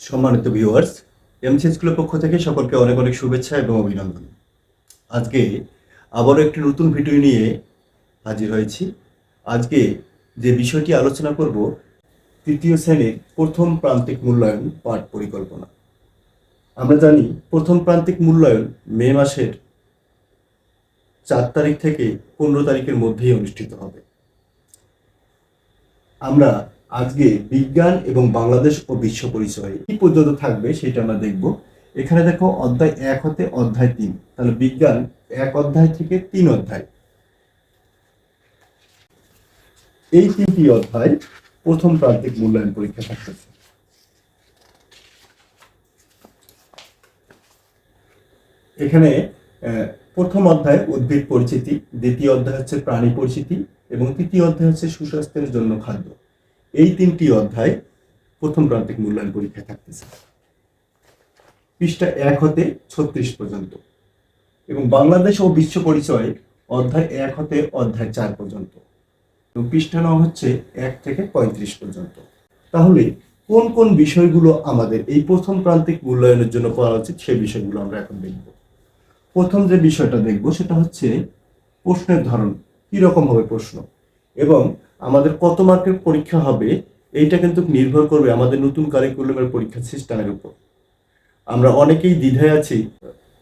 সম্মানিত viewers MC স্কুলের পক্ষ থেকে সকলকে অনেক অনেক শুভেচ্ছা এবং অভিনন্দন। আজকে আবারও একটি নতুন ভিডিও নিয়ে হাজির হয়েছি। আজকে যে বিষয়টি আলোচনা করব, তৃতীয় শ্রেণির প্রথম প্রান্তিক মূল্যায়ন পাঠ পরিকল্পনা। আমরা জানি, প্রথম প্রান্তিক মূল্যায়ন মে মাসের চার তারিখ থেকে পনেরো তারিখের মধ্যেই অনুষ্ঠিত হবে। আমরা আজকে বিজ্ঞান এবং বাংলাদেশ ও বিশ্ব পরিচয়। কি পর্যন্ত থাকবে সেটা আমরা দেখব। এখানে দেখো অধ্যায় এক হতে অধ্যায় তিন। তাহলে বিজ্ঞান এক অধ্যায় থেকে তিন অধ্যায়। এই তিনটি অধ্যায় প্রথম প্রান্তিক মূল্যায়ন পরীক্ষা থাকতেছে। এখানে প্রথম অধ্যায় উদ্ভিদ পরিচিতি, দ্বিতীয় অধ্যায় হচ্ছে প্রাণী পরিচিতি এবং তৃতীয় অধ্যায় হচ্ছে সুস্বাস্থ্যের জন্য খাদ্য। এই তিনটি অধ্যায় প্রথম প্রান্তিক মূল্যায়ন পরীক্ষায় থাকতেছে। পৃষ্ঠা এক হতে ছত্রিশ পর্যন্ত এবং বাংলাদেশ ও বিশ্ব পরিচয় অধ্যায় এক হতে অধ্যায় চার পর্যন্ত এবং পৃষ্ঠা নং হচ্ছে এক থেকে পঁয়ত্রিশ পর্যন্ত। তাহলে কোন কোন বিষয়গুলো আমাদের এই প্রথম প্রান্তিক মূল্যায়নের জন্য পড়া উচিত সেই বিষয়গুলো আমরা এখন দেখব। প্রথম যে বিষয়টা দেখব সেটা হচ্ছে প্রশ্নের ধরন কি রকম হবে প্রশ্ন এবং আমাদের কত মার্কের পরীক্ষা হবে, এইটা কিন্তু নির্ভর করবে আমাদের নতুন কারিকুলামের পরীক্ষা সিস্টেমের উপর। আমরা অনেকেই দ্বিধায় আছি,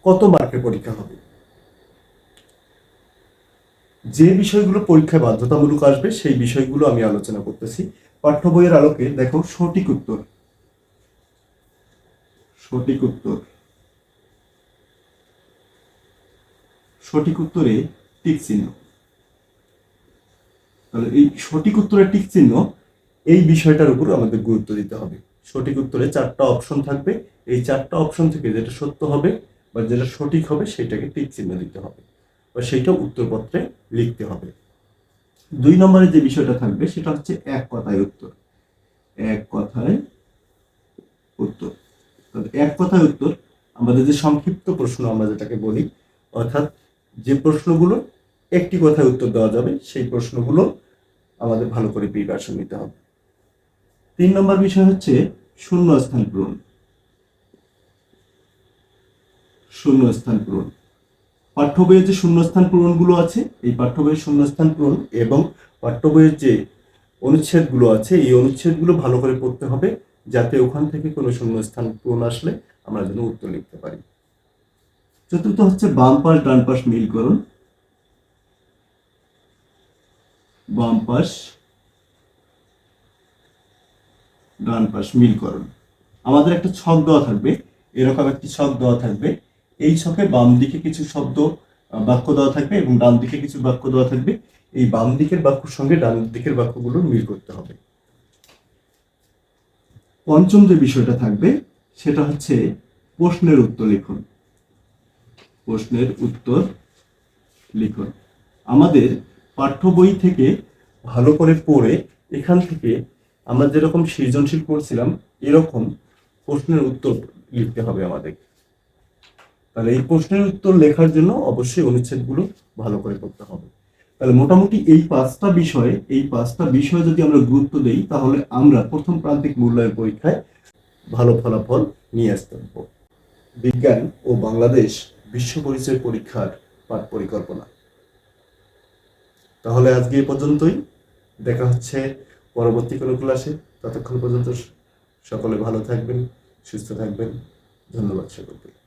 কত মার্কের পরীক্ষা হবে? যে বিষয়গুলো পরীক্ষায় বাধ্যতামূলক আসবে, সেই বিষয়গুলো আমি আলোচনা করতেছি। পাঠ্য বইয়ের আলোকে দেখো সঠিক উত্তর। সঠিক উত্তর। সঠিক উত্তরে টিক চিহ্ন। তাহলে এই সঠিক উত্তরের টিক চিহ্ন এই বিষয়টার উপর আমাদের গুরুত্ব দিতে হবে। সঠিক উত্তরে চারটা অপশন থাকবে। এই চারটা অপশন থেকে যেটা সত্য হবে বা যেটা সঠিক হবে, সেটাকে টিক চিহ্ন দিতে হবে বা সেইটা উত্তরপত্রে লিখতে হবে। দুই নম্বরে যে বিষয়টা থাকবে, সেটা হচ্ছে এক কথায় উত্তর। এক কথায় উত্তর। এক কথায় উত্তর, আমাদের যে সংক্ষিপ্ত প্রশ্ন আমরা যেটাকে বলি, অর্থাৎ যে প্রশ্নগুলো একটি কথায় উত্তর দেওয়া যাবে, সেই প্রশ্নগুলো আমাদের ভালো করে প্রিপারেশন নিতে হবে। তিন নম্বর বিষয় হচ্ছে শূন্য স্থান পূরণ। শূন্য স্থান পূরণ। পাঠ্য বইয়ের যে শূন্য শূন্যস্থান পূরণগুলো আছে, এই পাঠ্য বইয়ের শূন্যস্থান পূরণ এবং পাঠ্য বইয়ের যে অনুচ্ছেদগুলো আছে, এই অনুচ্ছেদগুলো ভালো করে পড়তে হবে, যাতে ওখান থেকে কোনো শূন্যস্থান পূরণ আসলে আমরা যেন উত্তর লিখতে পারি। চতুর্থ হচ্ছে বাম পাশ, ডান পাশ মিলকরণ বাম পাশ ডান পাশ মিলকরণ আমাদের একটা ছক দেওয়া থাকবে, এরকম একটি ছক দেওয়া থাকবে। এই ছকে বাম দিকে কিছু শব্দ বাক্য দেওয়া থাকবে এবং ডান দিকে কিছু বাক্য দেওয়া থাকবে। এই বাম দিকের বাক্যর সঙ্গে ডান দিকের বাক্যগুলো মিল করতে হবে। পঞ্চম যে বিষয়টা থাকবে, সেটা হচ্ছে প্রশ্নের উত্তর লিখন। প্রশ্নের উত্তর লিখন। আমাদের পাঠ্য বই থেকে ভালো করে পড়ে এখান থেকে আমরা যেরকম সৃজনশীল করছিলাম এরকম প্রশ্নের উত্তর লিখতে হবে আমাদের। তাহলে এই প্রশ্নের উত্তর লেখার জন্য অবশ্যই অনুচ্ছেদগুলো ভালো করে করতে হবে। তাহলে মোটামুটি এই পাঁচটা বিষয়ে, এই পাঁচটা বিষয়ে যদি আমরা গুরুত্ব দিই, তাহলে আমরা প্রথম প্রান্তিক মূল্যায়ন পরীক্ষায় ভালো ফলাফল নিয়ে আসতে বিজ্ঞান ও বাংলাদেশ বিশ্ব পরিচয় পরীক্ষার পাঠ পরিকল্পনা তাহলে আজকে এই পর্যন্তই। দেখা হচ্ছে পরবর্তী কোনো ক্লাসে। ততক্ষণ পর্যন্ত সকলে ভালো থাকবেন, সুস্থ থাকবেন। ধন্যবাদ সকলকে।